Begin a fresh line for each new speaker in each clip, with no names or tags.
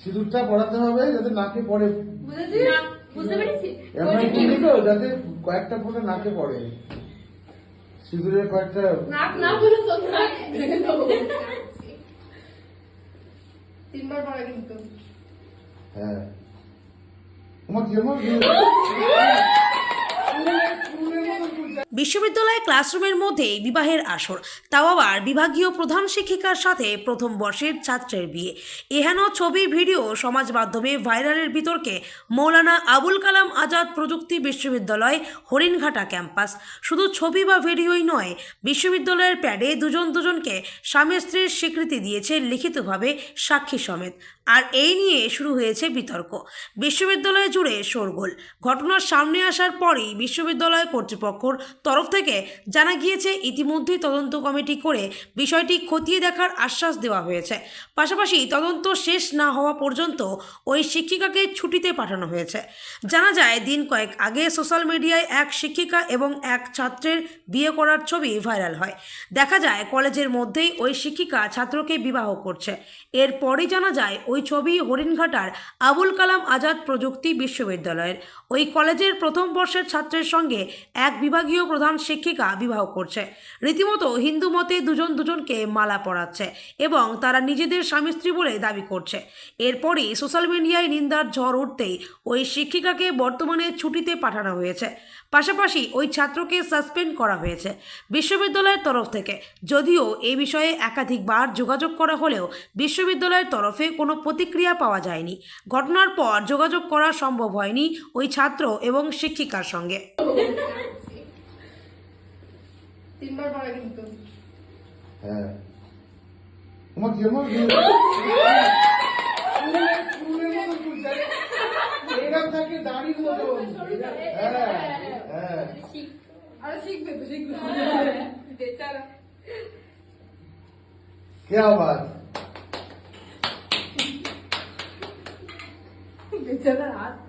সিঁদুরটা পড়াতে হবে যাতে নাকে পড়ে।
বুঝতে পেরেছি।
এমন
বলছি
তো যাতে কয়েকটা ফোঁটা নাকে পড়ে। সিঁদুরের কয়েকটা
নাক না বলে তো নাক ভেঙে দেবো।
তিনবার পড়া কিন্তু।
হ্যাঁ। তোমার কি
বিশ্ববিদ্যালয় ক্লাসরুমের মধ্যেই বিবাহের আসর। তাও আবার বিভাগীয় প্রধান শিক্ষিকার সাথে প্রথম বর্ষের ছাত্রের বিয়ে। এহেন ছবি ভিডিও সমাজ মাধ্যমে ভাইরালের বিতর্কে মৌলানা আবুল কালাম আজাদ প্রযুক্তি বিশ্ববিদ্যালয় হরিণঘাটা ক্যাম্পাস। শুধু ছবি বা ভিডিওই নয়, বিশ্ববিদ্যালয়ের প্যাডে দুজন দুজনকে স্বামী স্ত্রীর স্বীকৃতি দিয়েছে লিখিতভাবে সাক্ষী সমেত। আর এই নিয়ে শুরু হয়েছে বিতর্ক। বিশ্ববিদ্যালয় জুড়ে শোরগোল। ঘটনার সামনে আসার পরেই বিশ্ববিদ্যালয় কর্তৃপক্ষর তরফ থেকে জানা গিয়েছে, ইতিমধ্যেই তদন্ত কমিটি করে বিষয়টি খতিয়ে দেখার আশ্বাস দেওয়া হয়েছে। পাশাপাশি তদন্ত শেষ না হওয়া পর্যন্ত ওই শিক্ষিকাকে ছুটিতে পাঠানো হয়েছে। জানা যায়, দিন কয়েক আগে সোশ্যাল মিডিয়ায় এক শিক্ষিকা এবং এক ছাত্রের বিয়ে করার ছবি ভাইরাল হয়। দেখা যায়, কলেজের মধ্যেই ওই শিক্ষিকা ছাত্রকে বিবাহ করছে। এরপরই জানা যায়, ওই ছবি হরিণঘাটার আবুল কালাম আজাদ প্রযুক্তি বিশ্ববিদ্যালয়ের। ওই কলেজের প্রথম বর্ষের ছাত্রের সঙ্গে এক বিভাগীয় প্রধান শিক্ষিকা বিবাহ করছে। রীতিমতো হিন্দু মতে দুজন দুজনকে মালা পরাচ্ছে এবং তারা নিজেদের স্বামী স্ত্রী বলে দাবি করছে। এরপরই সোশ্যাল মিডিয়ায় নিন্দার ঝড় উঠতেই ওই শিক্ষিকাকে বর্তমানে ছুটিতে পাঠানো হয়েছে। পাশাপাশি ওই ছাত্রকে সাসপেন্ড করা হয়েছে বিশ্ববিদ্যালয়ের তরফ থেকে। যদিও এই বিষয়ে একাধিকবার যোগাযোগ করা হলেও বিশ্ববিদ্যালয়ের তরফে কোনো প্রতিক্রিয়া পাওয়া যায়নি। ঘটনার পর যোগাযোগ করা সম্ভব হয়নি ওই ছাত্র এবং শিক্ষিকার সঙ্গে।
তিনবার পড়া কিন্তু
হ্যাঁ তোমার কি আমার এরকম থাকে দাড়ির মতো হ্যাঁ হ্যাঁ
আরে শিখবে তো শিখবে বেচারা
क्या बात
বেচারা হাত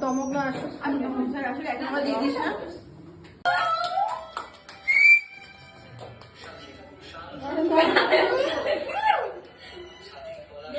তমক আসলে একটা দিস না